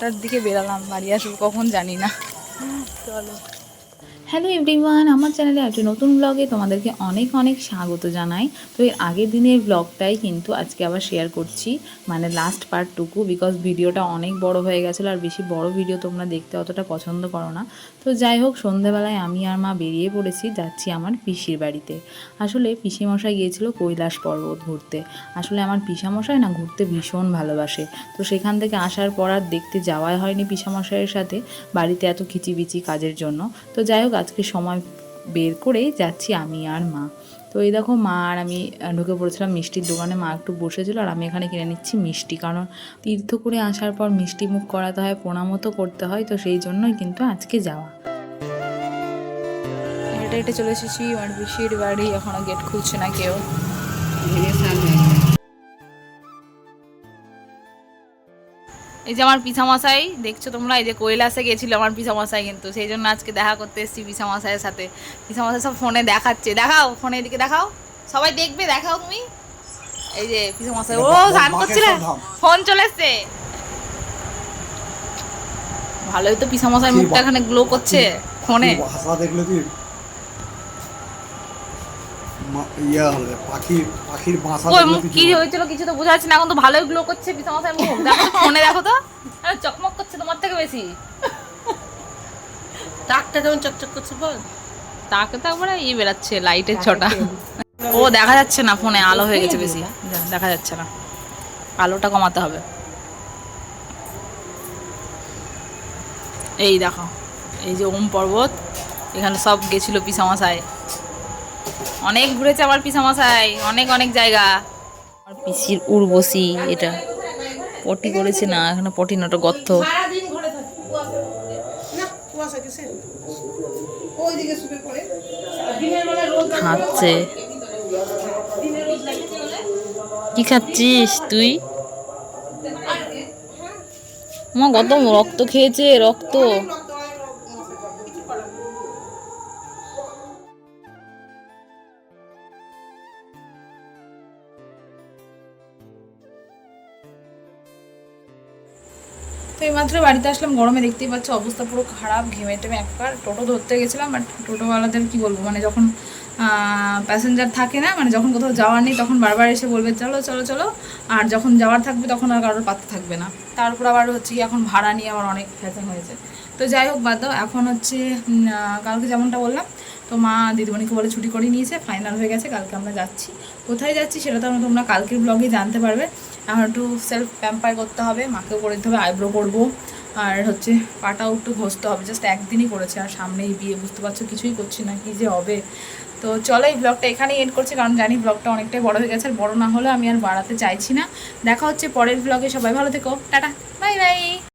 আটটার দিকে বেরালাম বাড়ি আসব কখন জানি না। চলো। হ্যালো এভরিওয়ান আমার চ্যানেলে একটি নতুন ব্লগে তোমাদেরকে অনেক অনেক স্বাগত জানাই। তো এর আগের দিনের ব্লগটাই কিন্তু আজকে আবার শেয়ার করছি। মানে লাস্ট পার্টটুকু বিকজ ভিডিওটা অনেক বড় হয়ে গেছিল আর বেশি বড় ভিডিও তোমরা দেখতে অতটা পছন্দ করো না। তো যাই হোক, সন্ধেবেলায় আমি আর মা বেরিয়ে পড়েছি, যাচ্ছি আমার পিসির বাড়িতে। আসলে পিসিমশাই গিয়েছিল কৈলাস পর্বত ঘুরতে। আসলে আমার পিসামশাই না ঘুরতে ভীষণ ভালোবাসে। তো সেখান থেকে আসার পর আর দেখতে যাওয়াই হয়নি পিসামশাইয়ের সাথে বাড়িতে এত খিচিবিচি কাজের জন্য। তো যাই হোক আজকে সময় বের করেই যাচ্ছি আমি আর মা। তো এই দেখো মা আর আমি ঢুকে পড়েছিলাম মিষ্টির দোকানে মা একটু বসেছিল আর আমি এখানে কিনে নিচ্ছি মিষ্টি। কারণ তীর্থ করে আসার পর মিষ্টি মুখ করাতে হয় প্রণামও তো করতে হয় তো সেই জন্যই কিন্তু আজকে যাওয়া। হেঁটে হেঁটে চলে এসেছি আমার পিসির বাড়ি এখনও গেট খুলছে না কেউ। এই যে আমার পিসামশাই দেখছ তোমরা? এই যে কৈলাসে গেছিল আমার পিসামশাই কিন্তু। সেই জন্য আজকে দেখা করতে এসেছি পিসামশাইয়ের সাথে। পিসামশাই সব ফোনে দেখাচ্ছে। দেখাও ফোনে এদিকে দেখাও। সবাই দেখবে দেখাও তুমি। এই যে পিসামশাই ও গান করছিলে। ফোন চলে এসছে। ভালোই তো পিসামশাই মুখটা এখানে গ্লো করছে ফোনে। ভাষা দেখলে তুই? ইয়া হবে পাখির পাখির বাসা ওই মুখ কি হয়েছিল কিছু তো বোঝা যাচ্ছে না এখন তো ভালোই গ্লো করছে মুখ। দেখো তো ফোনে দেখো তো। আরে চকমক করছে তোমার থেকে বেশি। কেমন চকচক করছে বল। তাকে তো একবারে বেরাচ্ছে লাইটের ছটা। ও দেখা যাচ্ছে না ফোনে আলো হয়ে গেছে বেশি। দেখা যাচ্ছে না। আলোটা কমাতে হবে। এই দেখো এই যে ওম পর্বত এখানে সব গেছিল পিসামশাই অনেক ঘুরেছে আমার পিসামশাই অনেক অনেক জায়গা। আমার পিসির উর্বশী এটা। পটি করেছে না এখানে পটি গর্ত। না বেলা রোদ খাচ্ছে। কি খাচ্ছিস তুই? আমার কত রক্ত খেয়েছে রক্ত তো এইমাত্র বাড়িতে আসলাম, গরমে দেখতেই পাচ্ছ অবস্থা পুরো খারাপ ঘেমে টেমে একবার টোটো ধরতে গেছিলাম বাট টোটোওয়ালাদের কি বলব? মানে যখন প্যাসেঞ্জার থাকে না মানে যখন কোথাও যাওয়ার নেই, তখন বারবার এসে বলবে, চলো চলো চলো। আর যখন যাওয়ার থাকবে, তখন আর কারোর পাত্তা থাকবে না। তারপর আবার হচ্ছে কি, এখন ভাড়া নিয়ে আমার অনেক ফ্যাশন হয়েছে। তো যাই হোক, বাদ দাও, এখন হচ্ছে কালকে যেমনটা বললাম, তো মা দিদিমণিকে বলে ছুটি করে নিয়েছে ফাইনাল হয়ে গেছে, কালকে আমরা যাচ্ছি। কোথায় যাচ্ছি সেটা তো আমরা তোমরা কালকের ব্লগে জানতে পারবে। এখন একটু সেলফ প্যাম্পার করতে হবে মাকেও করে দিতে হবে আইব্রো করব। আর হচ্ছে পাটাও একটু ঘষতে হবে জাস্ট একদিনই করেছে, আর সামনেই বিয়ে, বুঝতে পারছ? কিছুই করছি না, কি যে হবে? তো চলো এই ব্লগটা এখানেই এড করছি, কারণ জানি ব্লগটা অনেকটাই বড় হয়ে গেছে, আর বড় না হলে আমি আর বাড়াতে চাইছি না। দেখা হচ্ছে পরের ব্লগে সবাই ভালো থেকো, টাটা বাই বাই